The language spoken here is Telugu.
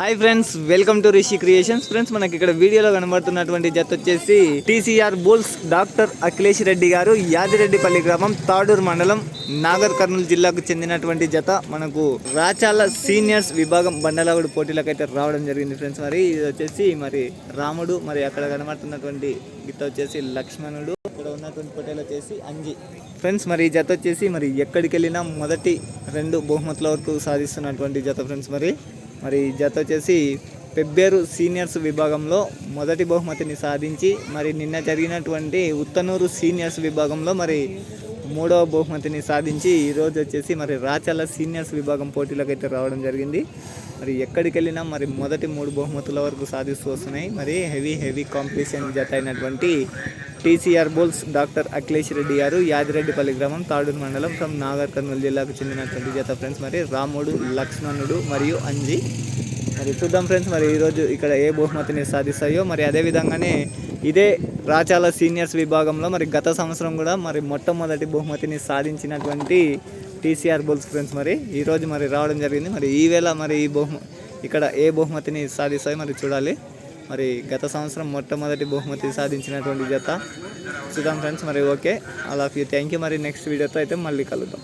Hi friends welcome to Rishi creations friends మనకి ఇక్కడ వీడియోలో కనబడుతున్నటువంటి జత వచ్చేసి TCR bulls doctor Akhilesh Reddy garu Yadireddipalli గ్రామం తాడూరు మండలం నాగర్ కర్నూలు జిల్లాకు చెందినటువంటి జత. మనకు రాచాల సీనియర్స్ విభాగం బండలాగుడు పోటీలకు అయితే రావడం జరిగింది ఫ్రెండ్స్ మరి ఇది వచ్చేసి మరి రాముడు మరి అక్కడ కనబడుతున్నటువంటి గీత వచ్చేసి లక్ష్మణుడు. ఇక్కడ ఉన్నటువంటి పోటీలు వచ్చేసి అంజి. ఫ్రెండ్స్ మరి ఈ జత వచ్చేసి మరి ఎక్కడికి వెళ్ళినా మొదటి రెండు బహుమతుల వరకు సాధిస్తున్నటువంటి జత ఫ్రెండ్స్ మరి. మరి జత వచ్చేసి పెబ్బేరు సీనియర్స్ విభాగంలో మొదటి బహుమతిని సాధించి మరి నిన్న జరిగినటువంటి ఉత్తనూరు సీనియర్స్ విభాగంలో మరి మూడవ బహుమతిని సాధించి ఈరోజు వచ్చేసి మరి రాచల సీనియర్స్ విభాగం పోటీలకు అయితే రావడం జరిగింది. మరి ఎక్కడికి వెళ్ళినా మరి మొదటి మూడు బహుమతుల వరకు సాధిస్తూ వస్తున్నాయి. మరి హెవీ హెవీ కాంపిటీషన్ జత అయినటువంటి టీసీఆర్ బోల్స్ డాక్టర్ అఖిలేష్ రెడ్డి గారు యాదిరెడ్డిపల్లి గ్రామం తాడూరు మండలం ఫ్రమ్ నాగర్ కర్నూలు జిల్లాకు చెందినటువంటి జత ఫ్రెండ్స్. మరి రాముడు లక్ష్మణుడు మరియు అంజి. మరి చూద్దాం ఫ్రెండ్స్ మరి ఈరోజు ఇక్కడ ఏ బహుమతిని సాధిస్తాయో. మరి అదే విధంగానే ఇదే రాచాల సీనియర్స్ విభాగంలో మరి గత సంవత్సరం కూడా మరి మొట్టమొదటి బహుమతిని సాధించినటువంటి టీసీఆర్ బుల్స్ ఫ్రెండ్స్ మరి ఈరోజు మరి రావడం జరిగింది. మరి ఈవేళ మరి ఈ బహుమ ఇక్కడ ఏ బహుమతిని సాధిస్తాయో మరి చూడాలి. మరి గత సంవత్సరం మొట్టమొదటి బహుమతి సాధించినటువంటి జత. చూద్దాం ఫ్రెండ్స్ మరి ఓకే. అలా థ్యాంక్ యూ. మరి నెక్స్ట్ వీడియోతో అయితే మళ్ళీ కలుద్దాం.